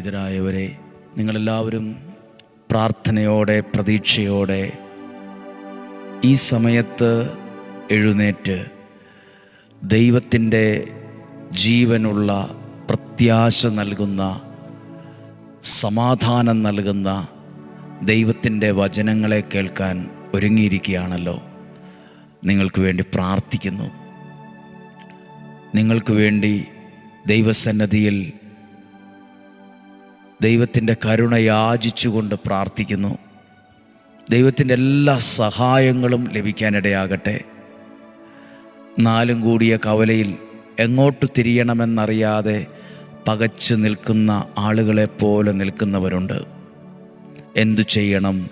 ഇതരായവരെ നിങ്ങളെല്ലാവരും പ്രാർത്ഥനയോടെ പ്രതീക്ഷയോടെ ഈ സമയത്ത് എഴുന്നേറ്റ് ദൈവത്തിന്റെ ജീവനുള്ള പ്രത്യാശ നൽകുന്ന സമാധാനം നൽകുന്ന ദൈവത്തിന്റെ വചനങ്ങളെ കേൾക്കാൻ ഒരുങ്ങിയിരിക്കുകയാണല്ലോ. നിങ്ങൾക്ക് വേണ്ടി പ്രാർത്ഥിക്കുന്നു. നിങ്ങൾക്ക് വേണ്ടി ദൈവസന്നദ്ധിയിൽ ദൈവത്തിന്റെ കരുണ യാചിച്ചുകൊണ്ട് പ്രാർത്ഥിക്കുന്നു. ദൈവത്തിന്റെ എല്ലാ സഹായങ്ങളും ലഭിക്കാനിടയാകട്ടെ. നാലും കൂടിയ കവലയിൽ എങ്ങോട്ട് തിരിയണമെന്നറിയാതെ പകച്ചു നിൽക്കുന്ന ആളുകളെ പോലെ നിൽക്കുന്നവരുണ്ട്. എന്തു ചെയ്യണം?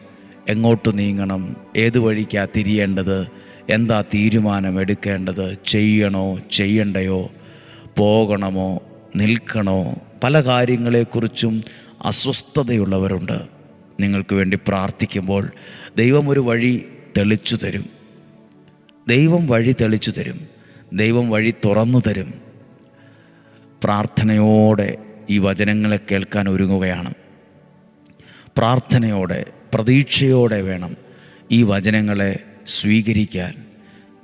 എങ്ങോട്ട് നീങ്ങണം? ഏത് വഴിക്കാ തിരിയേണ്ടത്? എന്താ തീരുമാനം എടുക്കേണ്ടത് ചെയ്യണോ? ചെയ്യണ്ടയോ? പോകണമോ? നിൽക്കണോ? പല കാര്യങ്ങളെക്കുറിച്ചും അസ്വസ്ഥതയുള്ളവരുണ്ട്. നിങ്ങൾക്ക് വേണ്ടി പ്രാർത്ഥിക്കുമ്പോൾ ദൈവം ഒരു വഴി തെളിച്ചു തരും. ദൈവം വഴി തെളിച്ചു തരും. ദൈവം വഴി തുറന്നു തരും. പ്രാർത്ഥനയോടെ ഈ വചനങ്ങളെ കേൾക്കാൻ ഒരുങ്ങുകയാണ്. പ്രാർത്ഥനയോടെ പ്രതീക്ഷയോടെ വേണം ഈ വചനങ്ങളെ സ്വീകരിക്കാൻ.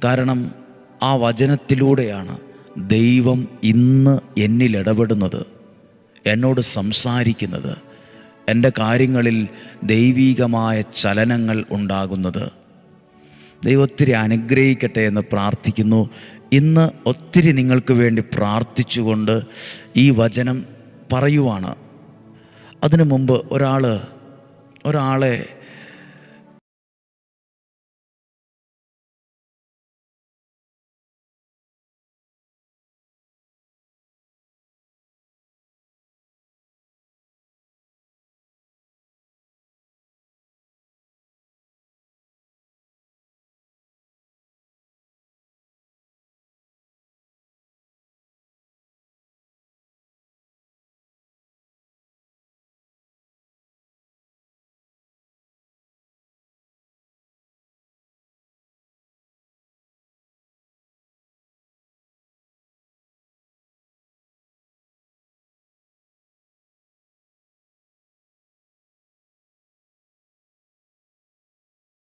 കാരണം ആ വചനത്തിലൂടെയാണ് ദൈവം ഇന്ന് എന്നിൽ ഇടപെടുന്നത്. എന്നോട് സംസാരിക്കുന്നത്. എന്റെ കാര്യങ്ങളിൽ ദൈവീകമായ ചലനങ്ങൾ ഉണ്ടാകുന്നത്. ദൈവത്തിരി അനുഗ്രഹിക്കട്ടെ എന്ന് പ്രാർത്ഥിക്കുന്നു. ഇന്ന് ഒത്തിരി നിങ്ങൾക്ക് വേണ്ടി പ്രാർത്ഥിച്ചുകൊണ്ട് ഈ വചനം പറയുവാണ്. അതിനു മുമ്പ് ഒരാൾ ഒരാളെ